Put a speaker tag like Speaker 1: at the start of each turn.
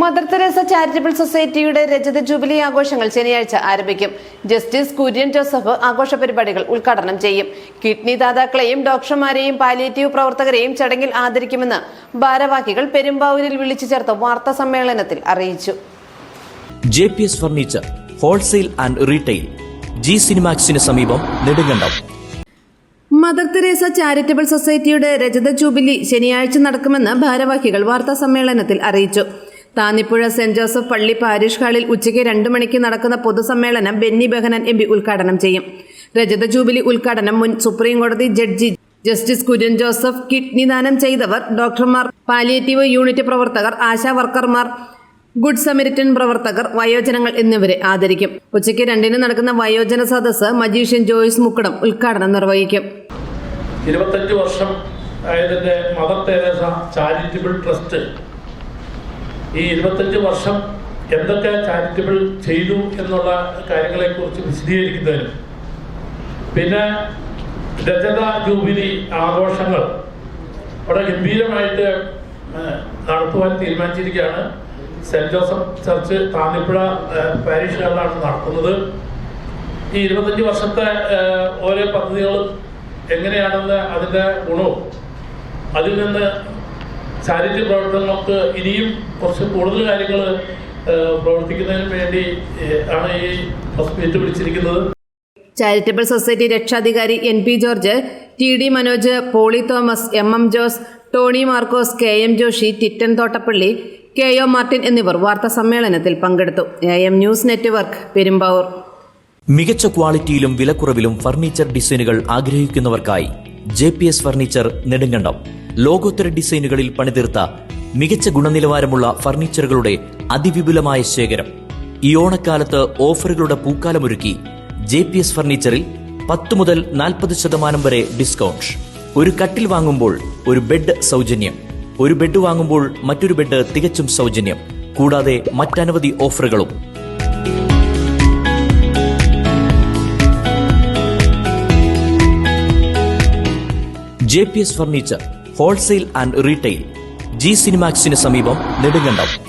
Speaker 1: Mother Teresa charitable സൊസൈറ്റിയുടെ രജത jubilee ആഘോഷങ്ങൾ ശനിയാഴ്ച ആരംഭിക്കും. ജസ്റ്റിസ് കുര്യൻ ജോസഫ് ആഘോഷ പരിപാടികൾ ഉദ്ഘാടനം ചെയ്യും. കിഡ്നി ദാതാക്കളെയും ഡോക്ടർമാരെയും പാലിയേറ്റീവ് പ്രവർത്തകരെയും ചടങ്ങിൽ ആദരിക്കുമെന്ന് ഭാരവാഹികൾ പെരുമ്പാവൂരിൽ വിളിച്ചു ചേർത്ത വാർത്താ സമ്മേളനത്തിൽ അറിയിച്ചു.
Speaker 2: J P S furniture wholesale and retail. G സിനിമാക്സിന് സമീപം നെടുങ്കണ്ടം.
Speaker 1: മദർ തെരേസ ചാരിറ്റബിൾ സൊസൈറ്റിയുടെ രജത ജൂബിലി ശനിയാഴ്ച നടക്കുമെന്ന് ഭാരവാഹികൾ വാർത്താ സമ്മേളനത്തിൽ അറിയിച്ചു. താന്നിപ്പുഴ സെന്റ് ജോസഫ് പള്ളി പാരിഷ് ഹാളിൽ ഉച്ചയ്ക്ക് രണ്ട് മണിക്ക് നടക്കുന്ന പൊതുസമ്മേളനം ബെന്നി ബെഹനൻ എം പി ഉദ്ഘാടനം ചെയ്യും. രജത ജൂബിലി ഉദ്ഘാടനം മുൻ സുപ്രീം കോടതി judge justice Kurian Joseph kidney ദാനം ചെയ്തവർ ഡോക്ടർമാർ പാലിയേറ്റീവ് യൂണിറ്റ് പ്രവർത്തകർ ആശാ വർക്കർമാർ ഗുഡ് സമരിറ്റൻ പ്രവർത്തകർ വയോജനങ്ങൾ എന്നിവരെ ആദരിക്കും. ഉച്ചയ്ക്ക് രണ്ടിന് നടക്കുന്ന വയോജന സദസ് മജീഷ്യൻ ജോയിസ് മുക്കടം ഉദ്ഘാടനം നിർവഹിക്കും.
Speaker 3: ഇരുപത്തഞ്ച് വർഷം അതായത് മദർ തെരേസ ചാരിറ്റബിൾ ട്രസ്റ്റ് ഈ ഇരുപത്തഞ്ച് വർഷം എന്തൊക്കെ ചാരിറ്റബിൾ ചെയ്തു എന്നുള്ള കാര്യങ്ങളെക്കുറിച്ച് വിശദീകരിക്കുന്നതിനും പിന്നെ രജത ജൂബിലി ആഘോഷങ്ങൾ വളരെ ഗംഭീരമായിട്ട് നടത്തുവാൻ തീരുമാനിച്ചിരിക്കുകയാണ്. സെന്റ് ജോസഫ് ചർച്ച് താന്നിപ്പുഴ പാരീഷുകളിലാണ് നടത്തുന്നത്. ഈ ഇരുപത്തഞ്ച് വർഷത്തെ ഓരോ പദ്ധതികളും എങ്ങനെയാണെന്ന് അതിന്റെ ഗുണവും അതിൽ നിന്ന് ചാരിറ്റി പ്രവർത്തനങ്ങൾക്ക് ഇനിയും കുറച്ച് കൂടുതൽ കാര്യങ്ങൾ പ്രവർത്തിക്കുന്നതിന് വേണ്ടി ആണ് ഈ ഹോസ്പിറ്റൽ വിളിച്ചിരിക്കുന്നത്
Speaker 1: ചാരിറ്റബിൾ സൊസൈറ്റി രക്ഷാധികാരി N P George T D Manoj Poly Thomas M M Jose Tony Markose K M Joshy Titan Thottappally K O Martin എന്നിവർ വാർത്താ സമ്മേളനത്തിൽ പങ്കെടുത്തു. A M news network Perumbavoor.
Speaker 2: മികച്ച ക്വാളിറ്റിയിലും വിലക്കുറവിലും ഫർണിച്ചർ ഡിസൈനുകൾ ആഗ്രഹിക്കുന്നവർക്കായി J P S furniture Nedumkandam. ലോകോത്തര ഡിസൈനുകളിൽ പണിതീർത്ത മികച്ച ഗുണനിലവാരമുള്ള ഫർണിച്ചറുകളുടെ അതിവിപുലമായ ശേഖരം. ഈ ഓണക്കാലത്ത് ഓഫറുകളുടെ പൂക്കാലമൊരുക്കി ജെ പി എസ് ഫർണിച്ചറിൽ പത്ത് മുതൽ നാൽപ്പത് ശതമാനം വരെ ഡിസ്കൗണ്ട്. ഒരു കട്ടിൽ വാങ്ങുമ്പോൾ ഒരു ബെഡ് സൗജന്യം ഒരു ബെഡ് വാങ്ങുമ്പോൾ മറ്റൊരു ബെഡ് തികച്ചും സൗജന്യം കൂടാതെ മറ്റനവധി ഓഫറുകളും. J P S furniture wholesale and retail G സിനിമാക്സിന് സമീപം നെടുങ്കണ്ടം.